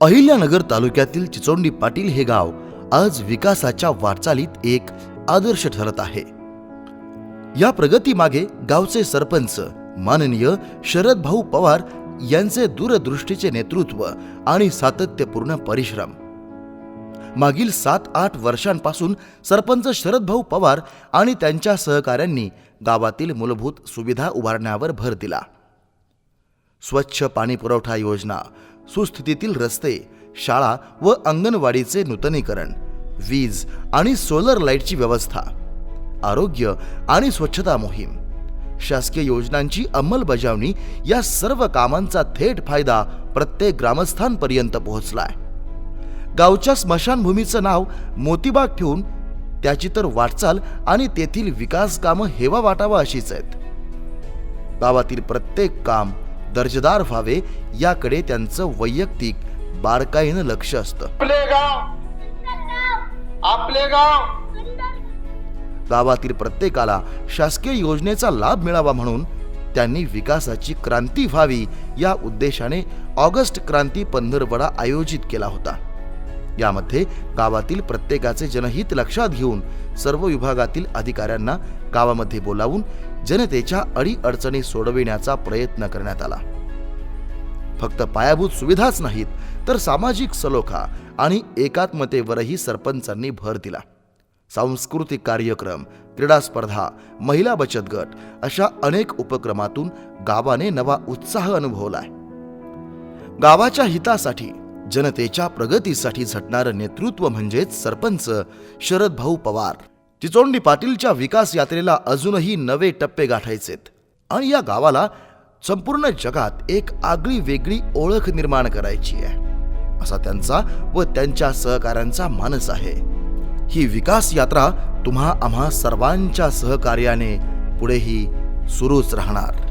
अहिल्यानगर तालुक्यातील चिचोंडी पाटील हे गाव आज विकासाच्या वाटचालीत एक आदर्श ठरत आहे. या प्रगतीमागे गावचे सरपंच माननीय शरद भाऊ पवार यांचे दूरदृष्टीचे नेतृत्व आणि सातत्यपूर्ण परिश्रम. मागील सात आठ वर्षांपासून सरपंच शरदभाऊ पवार आणि त्यांच्या सहकाऱ्यांनी गावातील मूलभूत सुविधा उभारण्यावर भर दिला. स्वच्छ पाणी पुरवठा योजना सुस्थितीतील रस्ते शाळा व अंगणवाडीचे नूतनीकरण वीज आणि सोलर लाईटची व्यवस्था आरोग्य आणि स्वच्छता मोहीम. शासकीय योजनांची अंमलबजावणी या सर्व कामांचा थेट फायदा प्रत्येक ग्रामस्थांपर्यंत पोहोचलाय. गावच्या स्मशानभूमीचं नाव मोतीबाग ठेवून त्याची तर वाटचाल आणि तेथील विकास कामं हेवा वाटावा अशीच आहेत. गावातील प्रत्येक काम दर्जेदार व्हावे याकडे त्यांचं वैयक्तिक बारकाईनं लक्ष असतं. आपले गाव! आपले गाव! गावातील प्रत्येकाला शासकीय योजनेचा लाभ मिळावा म्हणून त्यांनी विकासाची क्रांती व्हावी या उद्देशाने ऑगस्ट क्रांती पंधरवडा आयोजित केला होता. यामध्ये गावातील प्रत्येकाचे जनहित लक्षात घेऊन सर्व विभागातील अधिकाऱ्यांना गावामध्ये बोलावून जनतेच्या अडीअडचणी सोडविण्याचा प्रयत्न करण्यात आला. फक्त पायाभूत सुविधाच नाहीत तर सामाजिक सलोखा आणि एकात्मतेवरही सरपंचांनी भर दिला. सांस्कृतिक कार्यक्रम क्रीडा स्पर्धा महिला बचत गट अशा अनेक उपक्रमातून गावाने नवा उत्साह अनुभवलाय. गावाच्या हितासाठी जनतेच्या प्रगतीसाठी झटणारं नेतृत्व म्हणजेच सरपंच शरद भाऊ पवार. चिचोंडी पाटीलच्या विकास यात्रेला अजूनही नवे टप्पे गाठायचेत. आणि या गावाला संपूर्ण जगात एक आगळी वेगळी ओळख निर्माण करायची आहे. असा त्यांचा व त्यांच्या सहकाऱ्यांचा मानस आहे. ही विकास यात्रा तुम्हा आम्हा सर्वांच्या सहकार्याने पुढेही सुरूच राहणार.